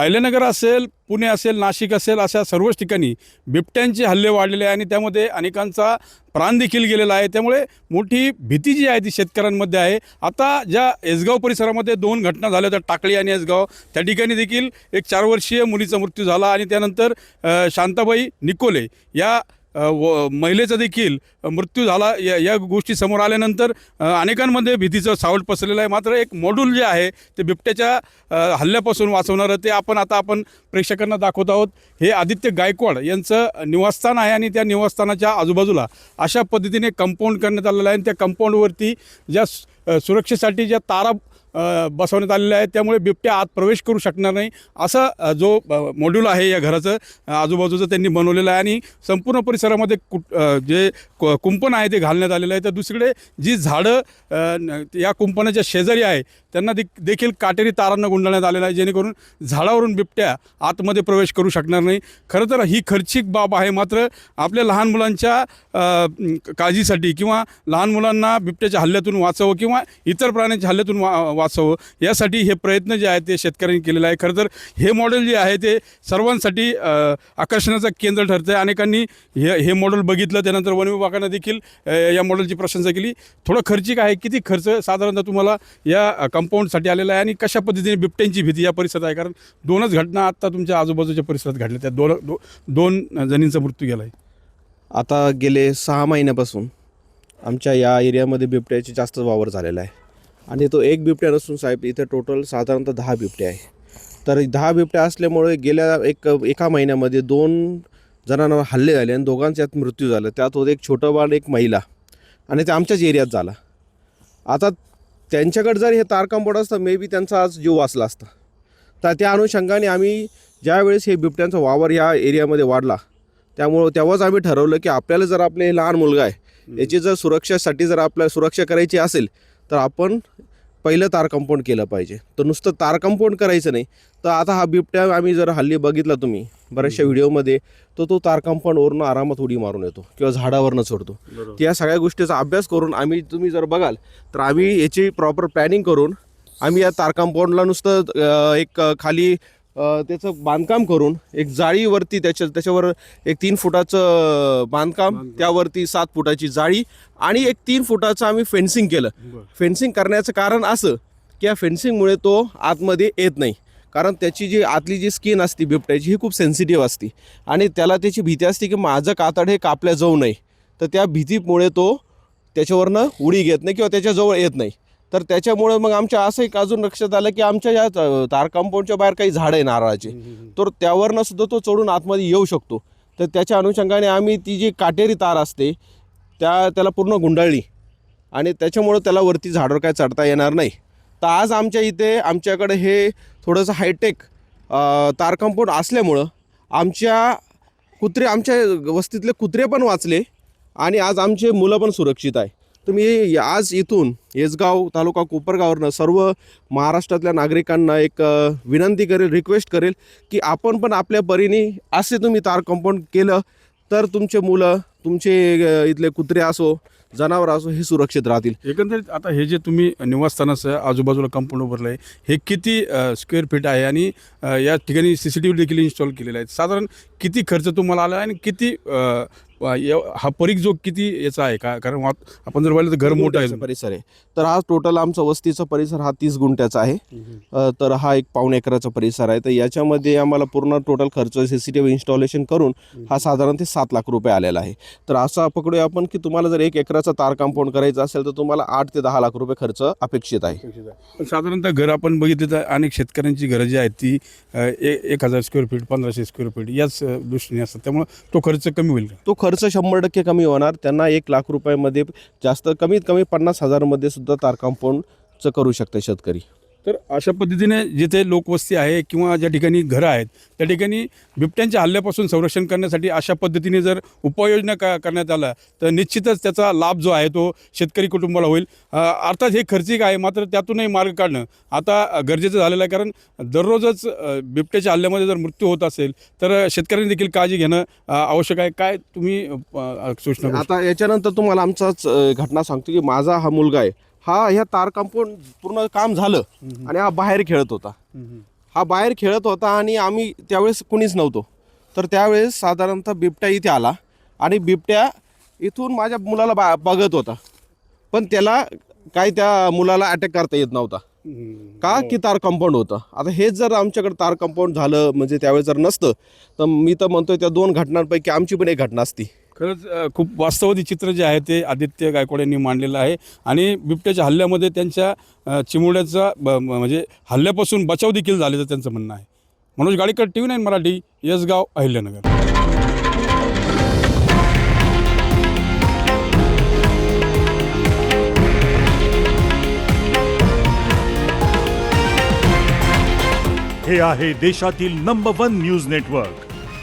अहिल्यानगर असेल पुणे असेल नाशिक असेल अशा सर्वच ठिकाणी बिबट्यांचे हल्ले वाढलेले आहे आणि त्यामध्ये अनेकांचा प्राण देखील गेलेला आहे. त्यामुळे मोठी भीती जी आहे ती शेतकऱ्यांमध्ये आहे. आता ज्या एसगाव परिसरामध्ये दोन घटना झाल्या होत्या टाकळी आणि एसगाव त्या ठिकाणी देखील एक चार वर्षीय मुलीचा मृत्यू झाला आणि त्यानंतर शांताबाई निकोले या व महिलेचा देखील मृत्यू झाला या या गोष्टी समोर आल्यानंतर अनेकांमध्ये भीतीचं सावट पसरलेलं आहे. मात्र एक मॉड्यूल जे आहे ते बिबट्याच्या हल्ल्यापासून वाचवणारं ते आपण आता आपण प्रेक्षकांना दाखवत आहोत. हे आदित्य गायकवाड यांचं निवासस्थान आहे आणि त्या निवासस्थानाच्या आजूबाजूला अशा पद्धतीने कंपाऊंड करण्यात आलेलं आहे आणि त्या कंपाऊंडवरती ज्या सुरक्षेसाठी ज्या तारा बसवण्यात आलेले आहेत. त्यामुळे बिबट्या आत प्रवेश करू शकणार नाही. असा जो मॉड्यूल आहे या घराचं आजूबाजूचं त्यांनी बनवलेलं आहे. आणि संपूर्ण परिसरामध्ये कुट जे कुंपण आहे ते घालण्यात आलेलं आहे. तर दुसरीकडे जी झाडं या कुंपणाच्या शेजारी आहे त्यांना दे देखील काटेरी तारांना गुंडाळण्यात आलेलं आहे. जेणेकरून झाडावरून बिबट्या आतमध्ये प्रवेश करू शकणार नाही. खरं तर ही खर्चिक बाब आहे. मात्र आपल्या लहान मुलांच्या काळजीसाठी किंवा लहान मुलांना बिबट्याच्या हल्ल्यातून वाचावं किंवा इतर प्राण्यांच्या हल्ल्यातून वा वाचावं. यासाठी हे प्रयत्न जे आहेत ते शेतकऱ्यांनी केलेले आहे खरं तर हे मॉडेल जे आहे ते सर्वांसाठी आकर्षणाचं केंद्र ठरतं आहे अनेकांनी हे हे मॉडेल बघितलं त्यानंतर वन विभागानं देखील या मॉडेलची प्रशंसा केली. थोडं खर्चिक आहे. किती खर्च साधारणतः तुम्हाला या कंपाऊंडसाठी आलेला आहे आणि कशा पद्धतीने बिबट्यांची भीती या परिसरात आहे? कारण दोनच घटना आत्ता तुमच्या आजूबाजूच्या परिसरात घडल्या त्या दोन दो, दोन जणींचा मृत्यू गेला आहे. आता गेले सहा महिन्यापासून आमच्या या एरियामध्ये बिबट्याची जास्त वावर झालेला आहे. आणि तो एक बिबट्या नसून साहेब इथे टोटल साधारणतः दहा बिबट्या आहे तर दहा बिबट्या असल्यामुळे गेल्या एक एका महिन्यामध्ये दोन जणांवर हल्ले झाले आणि दोघांच्यात मृत्यू झाला. त्यात होते एक छोटं बाळ एक महिला आणि ते आमच्याच एरियात झाला. आता त्यांच्याकडे जर हे तारकांबोड असतं मे बी त्यांचा आज जीव वाचला असता. तर त्या अनुषंगाने आम्ही ज्यावेळेस हे बिबट्यांचा वावर या एरियामध्ये वाढला त्यामुळं तेव्हाच आम्ही ठरवलं की आपल्याला जर आपले हे लहान मुलगा आहे याची जर सुरक्षेसाठी जर आपल्याला सुरक्षा करायची असेल तर आपण पहिलं तार कंपाऊंड केलं पाहिजे. तर नुसतं तार कंपाऊंड करायचं नाही. तर आता हा बिबट्या आम्ही जर हल्ली बघितला तुम्ही बऱ्याचशा व्हिडिओमध्ये तो तो तार कंपाऊंडवरून आरामात उडी मारून येतो किंवा झाडावरनं चढतो. त्या सगळ्या गोष्टीचा अभ्यास करून आम्ही तुम्ही जर बघाल तर आम्ही याची प्रॉपर प्लॅनिंग करून आम्ही या तार कंपाऊंडला नुसतं एक खाली त्याचं बांधकाम करून एक जाळीवरती त्याच्या त्याच्यावर एक तीन फुटाचं बांधकाम त्यावरती सात फुटाची जाळी आणि एक तीन फुटाचं आम्ही फेन्सिंग केलं. फेन्सिंग करण्याचं कारण असं की या फेन्सिंगमुळे तो आतमध्ये येत नाही. कारण त्याची जी आतली जी स्किन असते बिबट्याची ही खूप सेन्सिटिव्ह असते. आणि त्याला त्याची भीती असते की माझं कातड हे कापल्या जाऊ नये. तर त्या भीतीमुळे तो त्याच्यावरनं उडी घेत नाही किंवा त्याच्याजवळ येत नाही. तर त्याच्यामुळे मग आमच्या असं एक अजून लक्षात आलं की आमच्या या तार कंपाऊंडच्या बाहेर काही झाडं आहे नारळाचे. तर त्यावरनं सुद्धा तो चढून आतमध्ये येऊ शकतो. तर त्याच्या अनुषंगाने आम्ही ती जी काटेरी तार असते त्या त्याला पूर्ण गुंडाळली. आणि त्याच्यामुळं त्याला वरती झाडावर काय चढता येणार नाही. तर आज आमच्या इथे आमच्याकडे हे थोडंसं हायटेक तार कंपाऊंड असल्यामुळं आमच्या कुत्रे आमच्या वस्तीतले कुत्रे पण वाचले आणि आज आमचे मुलं पण सुरक्षित आहे. तुम्ही आज इथून येसगाव तालुका कोपरगाववरनं सर्व महाराष्ट्रातल्या नागरिकांना एक विनंती करेल रिक्वेस्ट करेल की आपण पण आपल्या परीने असे तुम्ही तार कंपाऊंड केलं तर तुमचे मुलं तुमचे इथले कुत्रे असो जनावर असो हे सुरक्षित राहतील. एकंदरीत आता हे जे तुम्ही निवासस्थानाचं आजूबाजूला कंपाऊंड उभारलं आहे हे किती स्क्वेअर फीट आहे आणि या ठिकाणी सी सी टी व्ही देखील इन्स्टॉल केलेले आहेत. साधारण किती खर्च तुम्हाला आला आहे आणि किती वा- या- हा परीख जो किती याचा आहे? का कारण वा- आपण जर पाहिलं तर घर मोठं आहे. परिसर आहे. तर हा टोटल आमचा वस्तीचा परिसर हा तीस गुंठ्याचा आहे. अ, तर हा एक पाऊण एकराचा परिसर आहे. तर याच्यामध्ये आम्हाला पूर्ण टोटल खर्च C C T V installation करून हा साधारण ते सात लाख रुपये आलेला आहे. तर असा पकडूया आपण की तुम्हाला जर एक एकराचा तार कंपाऊंड करायचं असेल तर तुम्हाला आठ ते दहा लाख रुपये खर्च अपेक्षित आहे. पण साधारणतः घर आपण बघितलं तर अनेक शेतकऱ्यांची घरं जी आहेत ती अ, ए- एक हजार स्क्वेअर फीट पंधराशे स्क्वेअर फीट याच अ, दृष्टीने असतात. त्यामुळे तो खर्च कमी होईल का? तो खर्च खर्च शंभर टक्के कमी होणार. त्यांना एक लाख रुपयामध्ये जास्त कमीत कमी पन्नास हजारमध्ये सुद्धा तार कंपाऊंडचं करू शकते शेतकरी. तर अशा पद्धतीने जिथे लोकवस्ती आहे किंवा ज्या ठिकाणी घरं आहेत त्या ठिकाणी बिबट्यांच्या हल्ल्यापासून संरक्षण करण्यासाठी अशा पद्धतीने जर उपाययोजना का करण्यात आल्या तर निश्चितच त्याचा लाभ जो आहे तो शेतकरी कुटुंबाला होईल. अर्थात हे खर्चिक आहे मात्र त्यातूनही मार्ग काढणं आता गरजेचं झालेलं आहे. कारण दररोजच बिबट्याच्या हल्ल्यामध्ये जर मृत्यू होत असेल तर शेतकऱ्यांनी देखील काळजी घेणं आवश्यक आहे. काय तुम्ही सूचना आता याच्यानंतर तुम्हाला आमचाच घटना सांगतो की माझा हा मुलगा आहे. हा ह्या तार कंपाऊंड पूर्ण काम झालं आणि हा बाहेर खेळत होता. हा बाहेर खेळत होता आणि आम्ही त्यावेळेस कुणीच नव्हतो. तर त्यावेळेस साधारणतः बिबट्या इथे आला आणि बिबट्या इथून माझ्या मुलाला बा बघत होता. पण त्याला काय त्या मुलाला अटॅक करता येत नव्हता. का की तार कंपाऊंड होतं? आता हेच जर आमच्याकडे तार कंपाऊंड झालं म्हणजे त्यावेळेस जर नसतं तर मी तर म्हणतोय त्या दोन घटनांपैकी आमची पण एक घटना असती. खरंच खूप वास्तववादी चित्र जे आहे ते आदित्य गायकवाड यांनी मांडलेलं आहे. आणि बिबट्याच्या हल्ल्यामध्ये त्यांच्या चिमुड्याचा ब- म्हणजे हल्ल्यापासून बचाव देखील झाल्याचं त्यांचं म्हणणं आहे. Manoj Gadikar T V nine Marathi Yesgaon Ahilyanagar. हे आहे देशातील नंबर वन न्यूज नेटवर्क